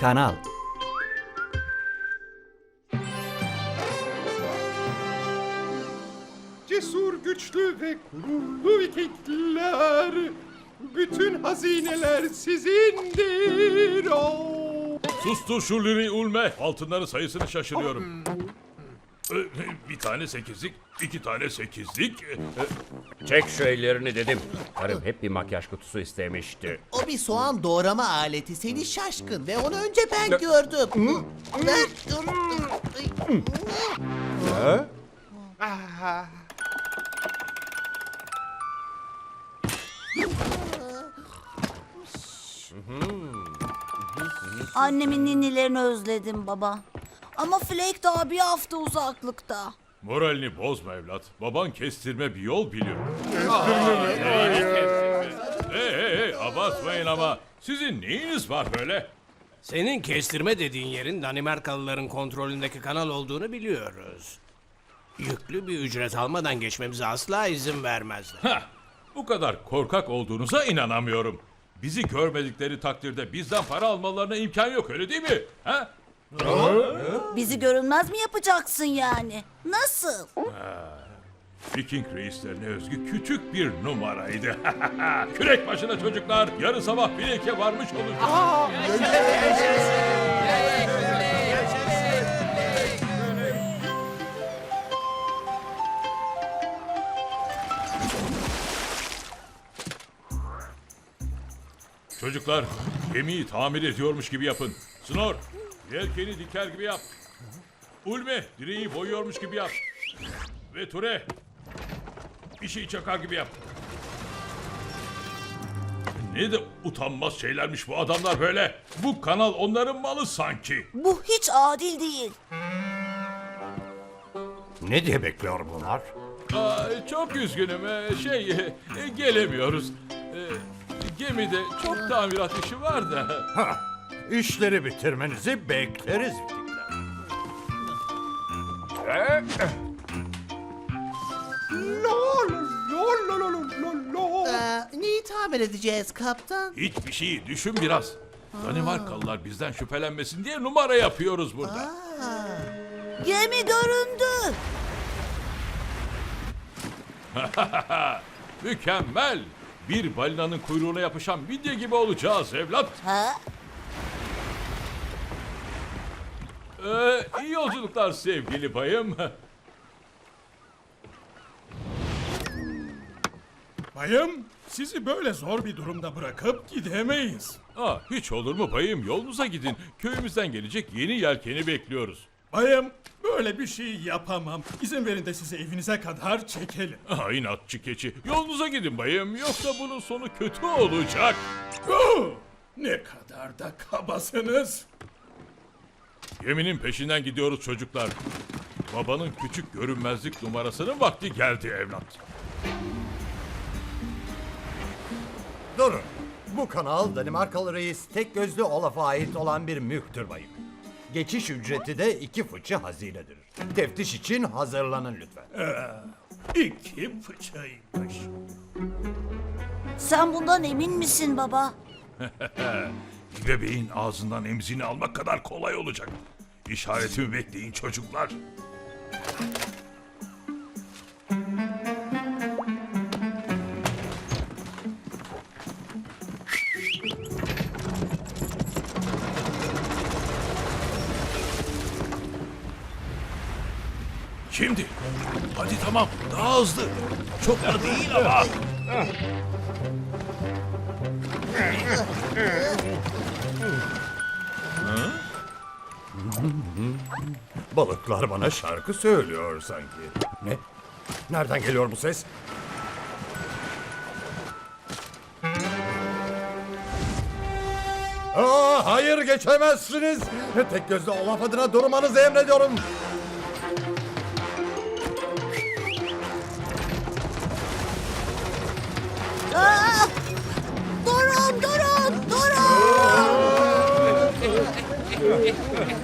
Kanal. Cesur, güçlü ve gururlu Vikingler. Bütün hazineler sizindir. Oo. Sustur şu liri ulme. Altınların sayısını şaşırıyorum. Ee, Bir tane sekizlik, iki tane sekizlik. Ee, Çek şu ellerini dedim. Karım hep bir makyaj kutusu istemişti. O bir soğan doğrama aleti seni şaşkın ve onu önce ben gördüm. Ver. Annemin ninnilerini özledim baba. Ama Flake daha bir hafta uzaklıkta. Moralini bozma evlat. Baban kestirme bir yol biliyor. Hey hey hey abartmayın ama. Sizin neyiniz var böyle? Senin kestirme dediğin yerin Danimarkalıların kontrolündeki kanal olduğunu biliyoruz. Yüklü bir ücret almadan geçmemize asla izin vermezler. Heh, bu kadar korkak olduğunuza inanamıyorum. Bizi görmedikleri takdirde bizden para almalarına imkan yok öyle değil mi? Ha? Bizi görünmez mi yapacaksın yani? Nasıl? Viking reislerine özgü küçük bir numaraydı. Kürek başına çocuklar yarın sabah Bilek'e varmış olacağız. Çocuklar gemiyi tamir ediyormuş gibi yapın. Snor yelkeni diker gibi yap. Ulme direği boyuyormuş gibi yap. Ve Ture bir şey çakar gibi yap. Ne de utanmaz şeylermiş bu adamlar böyle. Bu kanal onların malı sanki. Bu hiç adil değil. Ne diye bekliyor bunlar? Aa, çok üzgünüm. Ee, Şey, e, gelemiyoruz. Ee, Gemide çok tamirat işi var da. Ha, işleri bitirmenizi bekleriz Vikingler. Lol, lol, lol, lol, lol, lol. Ee, neyi tamir edeceğiz kaptan? Hiçbir şeyi düşün biraz. Danimarkalılar bizden şüphelenmesin diye numara yapıyoruz burada. Gemi göründü. Mükemmel. Bir balinanın kuyruğuna yapışan midye gibi olacağız evlat. Ha? Ee, iyi yolculuklar sevgili bayım. Bayım, sizi böyle zor bir durumda bırakıp gidemeyiz. Aa, hiç olur mu bayım yolunuza gidin. Köyümüzden gelecek yeni yelkeni bekliyoruz. Bayım, böyle bir şey yapamam. İzin verin de sizi evinize kadar çekelim. Aa, inatçı keçi. Yolunuza gidin bayım yoksa bunun sonu kötü olacak. Oh, ne kadar da kabasınız. Geminin peşinden gidiyoruz çocuklar. Babanın küçük görünmezlik numarasının vakti geldi evlat. Durun. Bu kanal Danimarkalı reis tek gözlü Olaf'a ait olan bir mülktür bayım. Geçiş ücreti de iki fıçı hazinedir. Teftiş için hazırlanın lütfen. İki fıçıymış. Sen bundan emin misin baba? Bebeğin ağzından emzini almak kadar kolay olacak. İşaretimi bekleyin çocuklar. Şimdi. Hadi tamam. Daha hızlı. Çok da değil ama. Balıklar bana şarkı söylüyor sanki. Ne? Nereden geliyor bu ses? Aa, hayır geçemezsiniz. Tek gözlü Olaf adına durmanızı emrediyorum. Aa! Durun, durun, durun.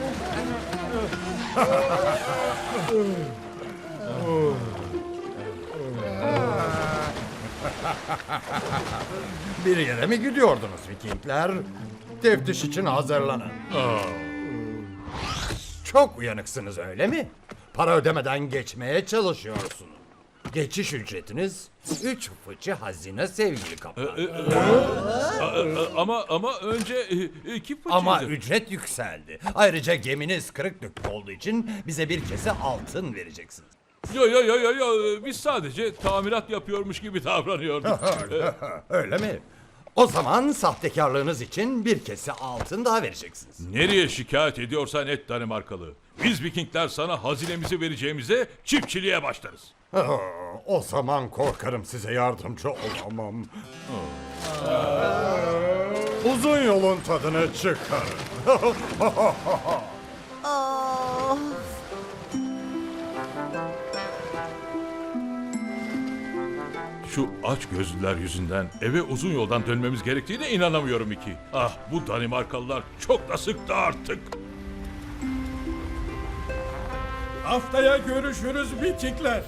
Bir yere mi gidiyordunuz Vikingler? Teftiş için hazırlanın. Çok uyanıksınız öyle mi? Para ödemeden geçmeye çalışıyorsunuz. Geçiş ücretiniz 3 fıçı hazine sevgili kaptan. Ama ama önce e, iki fıçıydı. Ama ücret yükseldi. Ayrıca geminiz kırık dökük olduğu için bize bir kese altın vereceksiniz. Yo yo yo yo yo biz sadece tamirat yapıyormuş gibi davranıyorduk. Öyle mi? O zaman sahtekarlığınız için bir kese altın daha vereceksiniz. Nereye şikayet ediyorsan et Danimarkalı. Biz Vikingler sana hazinemizi vereceğimize çiftçiliğe başlarız. Oh, o zaman korkarım size yardımcı olamam. Uzun yolun tadını çıkarın. Şu aç gözlüler yüzünden eve uzun yoldan dönmemiz gerektiğine inanamıyorum iki. Ah bu Danimarkalılar çok da sıktı artık. Haftaya görüşürüz Vikingler.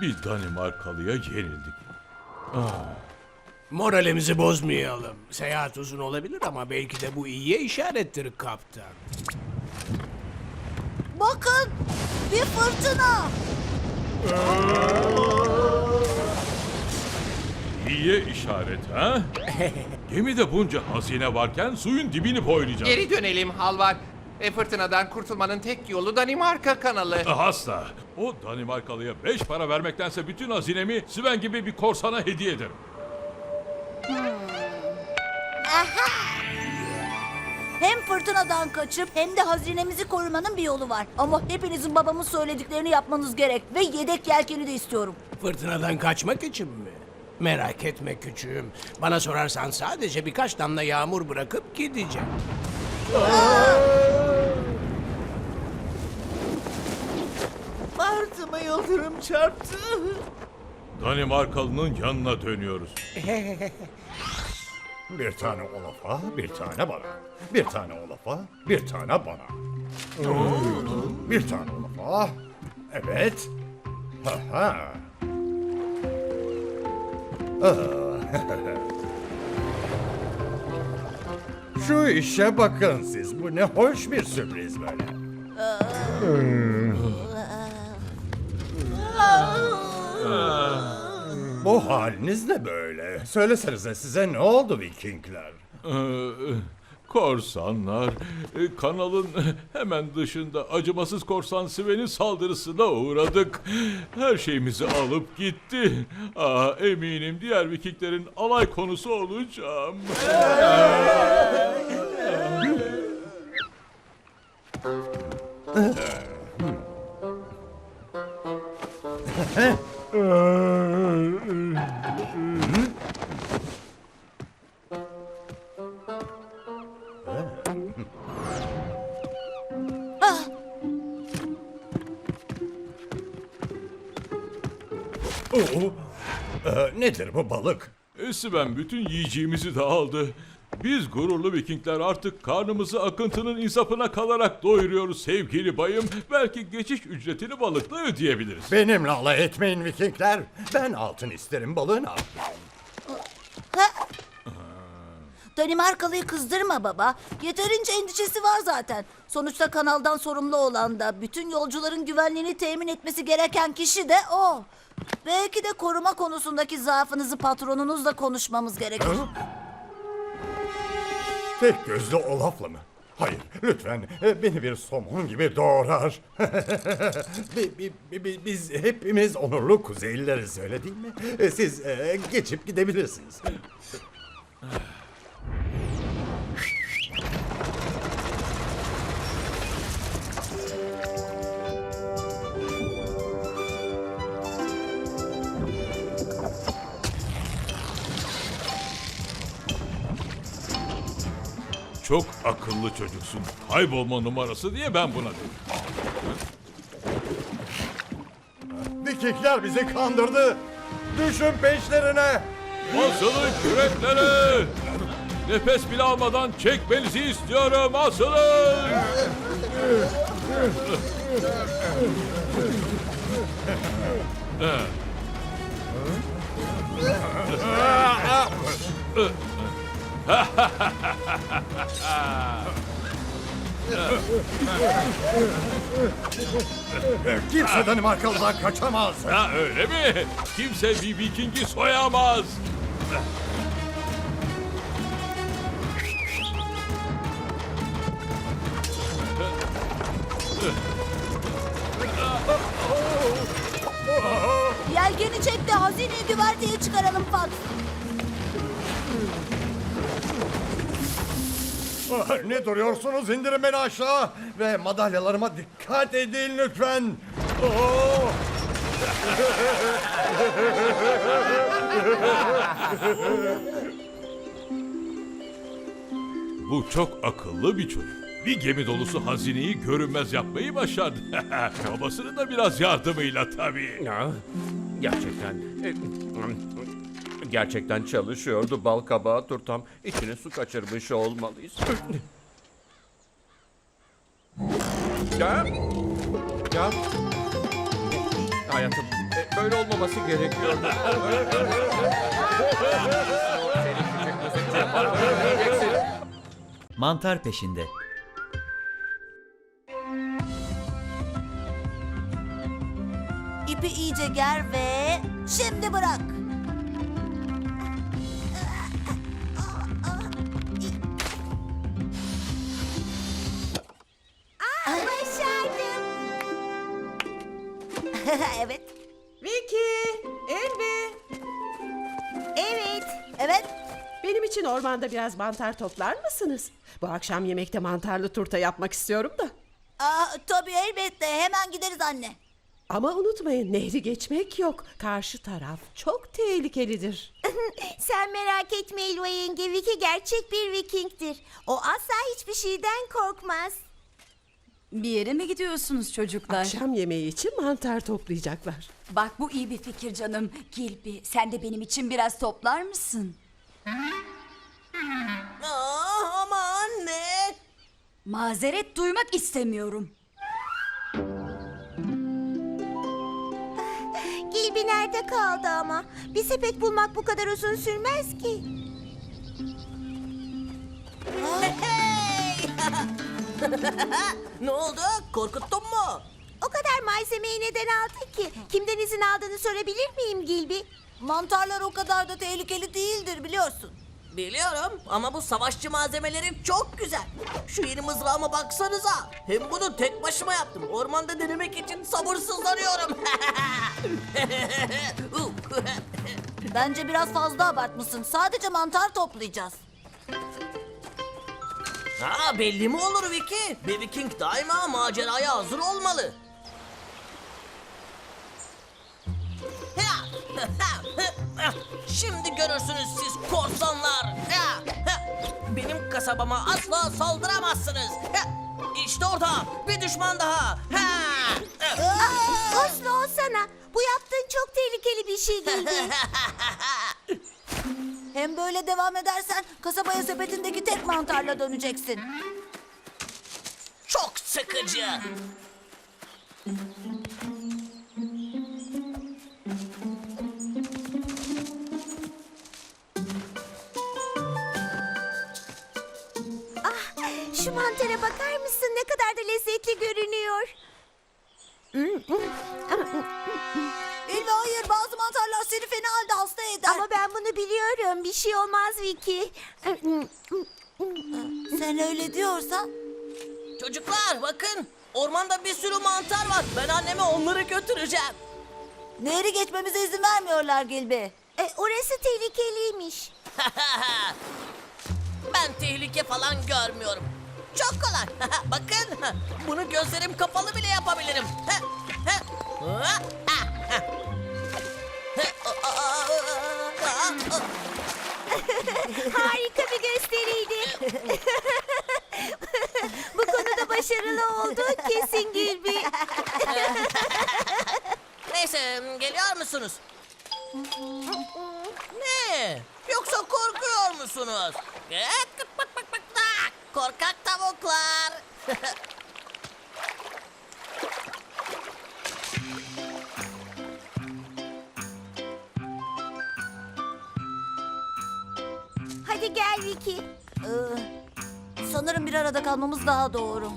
Bir Danimarkalıya yenildik. Moralimizi bozmayalım. Seyahat uzun olabilir ama belki de bu iyiye işarettir kaptan. bakın bir fırtına. İyiye işaret ha? Gemide bunca hazine varken suyun dibini boylayacağız. Geri dönelim Halvar. E fırtınadan kurtulmanın tek yolu Danimarka kanalı. Asla. O Danimarkalıya beş para vermektense bütün hazinemi Sven gibi bir korsana hediye ederim. Hem fırtınadan kaçıp hem de hazinemizi korumanın bir yolu var. Ama hepinizin babamın söylediklerini yapmanız gerek. Ve yedek yelkeni de istiyorum. Fırtınadan kaçmak için mi? Merak etme küçüğüm. Bana sorarsan sadece birkaç damla yağmur bırakıp gideceğim. Martıma yıldırım çarptı. Danimarkalı'nın yanına dönüyoruz. bir tane Olaf'a, bir tane bana. Bir tane Olaf'a, bir tane bana. bir tane Olaf'a. Evet. Aha. Şu işe bakın siz. Bu ne hoş bir sürpriz böyle. Bu haliniz ne böyle? Söylesenize size ne oldu Vikingler? Ee, korsanlar, e, kanalın hemen dışında acımasız korsan Sven'in saldırısına uğradık. Her şeyimizi alıp gitti. Aa, eminim diğer Vikinglerin alay konusu olacağım. Oo, ee, nedir bu balık? E, bütün yiyeceğimizi de aldı. Biz gururlu Vikingler artık karnımızı akıntının insafına kalarak doyuruyoruz sevgili bayım. Belki geçiş ücretini balıkla ödeyebiliriz. Benimle alay etmeyin Vikingler. Ben altın isterim balığına. Danimarkalı'yı kızdırma baba. Yeterince endişesi var zaten. Sonuçta kanaldan sorumlu olan da bütün yolcuların güvenliğini temin etmesi gereken kişi de o. Belki de koruma konusundaki zaafınızı patronunuzla konuşmamız gerekir. Tek gözlü Olaf'la mı? Hayır, lütfen e, beni bir somon gibi doğrar. Bi- bi- bi- bi- Biz hepimiz onurlu kuzeylileriz öyle değil mi? E, Siz e, geçip gidebilirsiniz. Çok akıllı çocuksun. Kaybolma numarası diye ben buna dedim. Vikingler bizi kandırdı. Düşün peşlerine. Asılın küreklere! Nefes bile almadan çekmenizi istiyorum asılın! Kimse Danimarkalı'dan kaçamaz. Ha öyle mi? Kimse bir Viking'i soyamaz. Yelkeni çek de hazineyi güverteye çıkaralım Fox. Ne duruyorsunuz? İndirin beni aşağı. Ve madalyalarıma dikkat edin lütfen. Bu çok akıllı bir çocuk. Bir gemi dolusu hazineyi görünmez yapmayı başardı. Babasının da biraz yardımıyla tabii. Ya, gerçekten. Gerçekten çalışıyordu bal kabağı turtam. İçine su kaçırmış olmalıyız. Ya. Ya. Hayatım e, böyle olmaması gerekiyordu. Mantar peşinde. İpi iyice ger ve şimdi bırak. evet. Vicky, Elvi. Evet. Evet. Benim için ormanda biraz mantar toplar mısınız? Bu akşam yemekte mantarlı turta yapmak istiyorum da. Aa, tabii elbette. Hemen gideriz anne. Ama unutmayın nehri geçmek yok. Karşı taraf çok tehlikelidir. Sen merak etme Elva yenge. Vicky gerçek bir vikingdir. O asla hiçbir şeyden korkmaz. Bir yere mi gidiyorsunuz çocuklar? Akşam yemeği için mantar toplayacaklar. Bak bu iyi bir fikir canım. Gilby sen de benim için biraz toplar mısın? Aa, ama anne. Mazeret duymak istemiyorum. Gilby nerede kaldı ama? Bir sepet bulmak bu kadar uzun sürmez ki. Ne oldu? Korkuttun mu? O kadar malzemeyi neden aldın ki? Kimden izin aldığını sorabilir miyim Gilby? Mantarlar o kadar da tehlikeli değildir biliyorsun. Biliyorum ama bu savaşçı malzemeleri çok güzel. Şu yeni mızrağıma baksanıza. Hem bunu tek başıma yaptım. Ormanda denemek için sabırsızlanıyorum. Bence biraz fazla abartmışsın. Sadece mantar toplayacağız. Ha, belli mi olur Vicky? Bir Viking daima maceraya hazır olmalı. Şimdi görürsünüz siz korsanlar. Benim kasabama asla saldıramazsınız. İşte orada bir düşman daha. Hoşlu olsana. Bu yaptığın çok tehlikeli bir şey Gilby. Hem böyle devam edersen kasabaya sepetindeki tek mantarla döneceksin. Çok sıkıcı. Şu mantara bakar mısın? Ne kadar da lezzetli görünüyor. Hayır bazı mantarlar seni fena halde hasta eder. Ama ben bunu biliyorum. Bir şey olmaz Vicky. Sen öyle diyorsan. Çocuklar bakın. Ormanda bir sürü mantar var. Ben anneme onları götüreceğim. Nehri geçmemize izin vermiyorlar Gilby. E, orası tehlikeliymiş. ben tehlike falan görmüyorum. Çok kolay. bakın. Bunu gözlerim kapalı bile yapabilirim. Harika bir gösteriydi. Bu konuda başarılı oldun kesin Gilby. Neyse geliyor musunuz? ne? Yoksa korkuyor musunuz? Bak. Korkak tavuklar. Vicky. Ee, sanırım bir arada kalmamız daha doğru.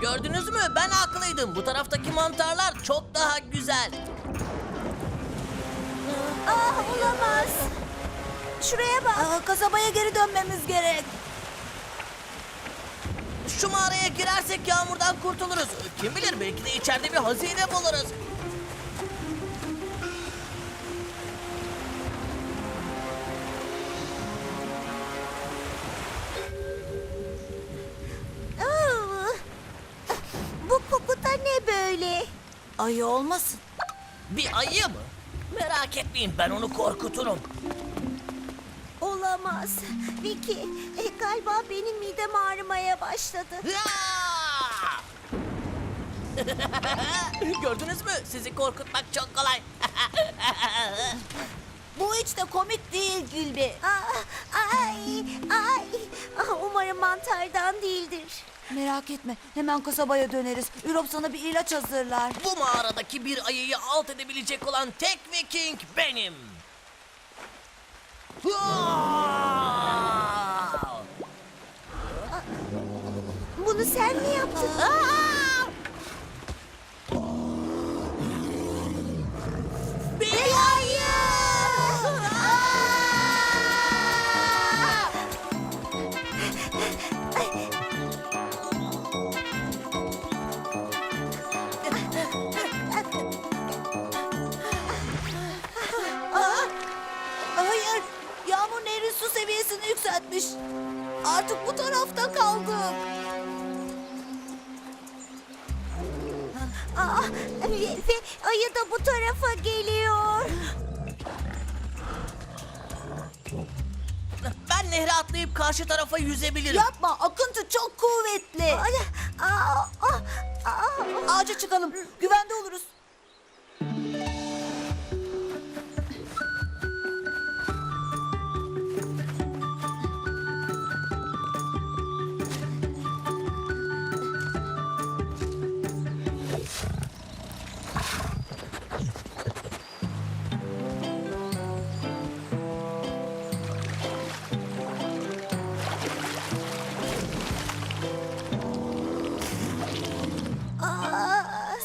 Gördünüz mü? Ben haklıydım. Bu taraftaki mantarlar çok daha güzel. Ah olamaz. Şuraya bak. kasabaya geri dönmemiz gerek. Şu mağaraya girersek yağmurdan kurtuluruz. Kim bilir belki de içeride bir hazine buluruz. Ayı olmasın. Bir ayı mı? Merak etmeyin ben onu korkuturum. Olamaz. Vicky, e, galiba benim midem ağrımaya başladı. Gördünüz mü? Sizi korkutmak çok kolay. Bu hiç de komik değil Gülbe. ay, ay. Ah, Umarım mantardan değildir. Merak etme. Hemen kasabaya döneriz. Ürop sana bir ilaç hazırlar. Bu mağaradaki bir ayıyı alt edebilecek olan tek Viking benim. Bunu sen mi yaptın? Bir yükseltmiş. Artık bu tarafta kaldık. Aa, ve, ve ayı da bu tarafa geliyor. Ben nehre atlayıp karşı tarafa yüzebilirim. Yapma, akıntı çok kuvvetli. Aa, aa, aa. Ağaca çıkalım, güvende oluruz.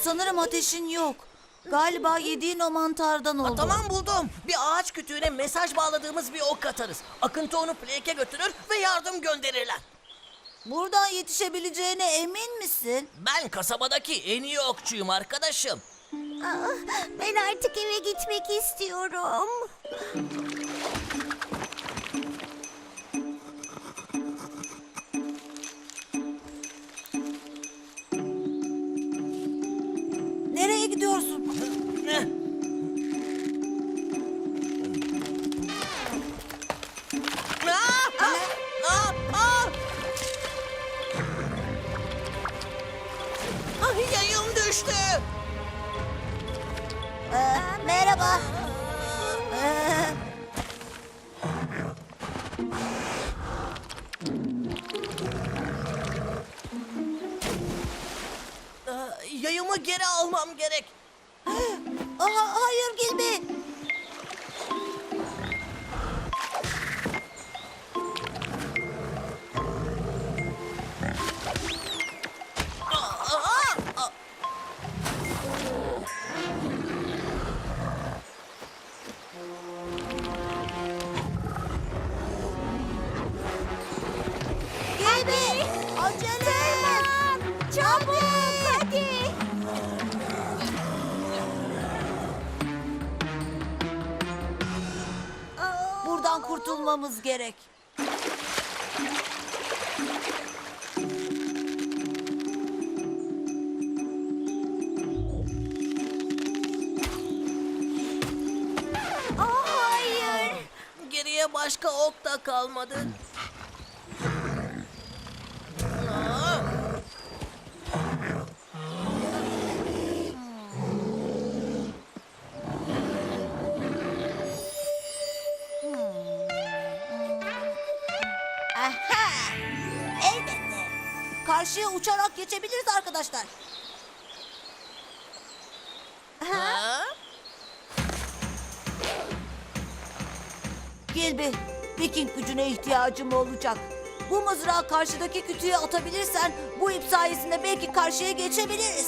Sanırım ateşin yok. Galiba yediğin o mantardan oldu. Tamam buldum. Bir ağaç kütüğüne mesaj bağladığımız bir ok atarız. Akıntı onu pleke götürür ve yardım gönderirler. Buradan yetişebileceğine emin misin? Ben kasabadaki en iyi okçuyum arkadaşım. Ben artık eve gitmek istiyorum. Düştü. Ee, merhaba. Ee, Aa, Yayımı geri almam gerek. Kurtulmamız gerek. hayır. Geriye başka ok da kalmadı. Karşıya uçarak geçebiliriz arkadaşlar. Ha? Gilbi, Viking gücüne ihtiyacım olacak. Bu mızrağı karşıdaki kütüğe atabilirsen bu ip sayesinde belki karşıya geçebiliriz.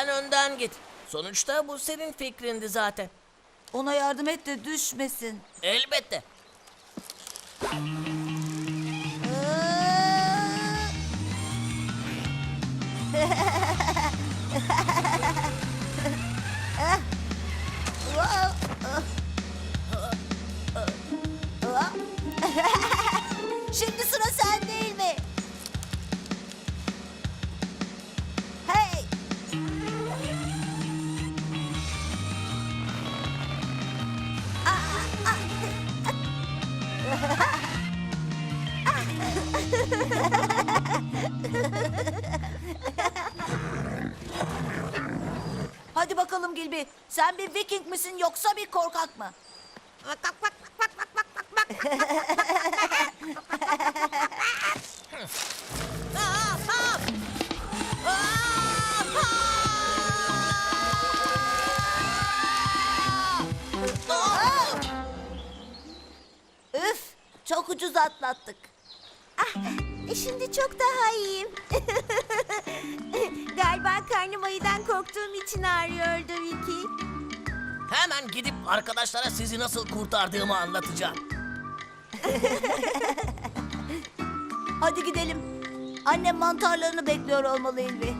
Sen önden git. Sonuçta bu senin fikrindi zaten. Ona yardım et de düşmesin. Elbette. Viking misin yoksa bir korkak mı? Üf! Çok ucuz atlattık. şimdi çok daha iyiyim. Galiba karnım ayıdan korktuğum için ağrıyordu Vicky. Hemen gidip arkadaşlara sizi nasıl kurtardığımı anlatacağım. Hadi gidelim. Annem mantarlarını bekliyor olmalı Ilvi.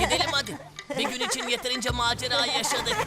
Gidelim hadi. Bir gün için yeterince macera yaşadık.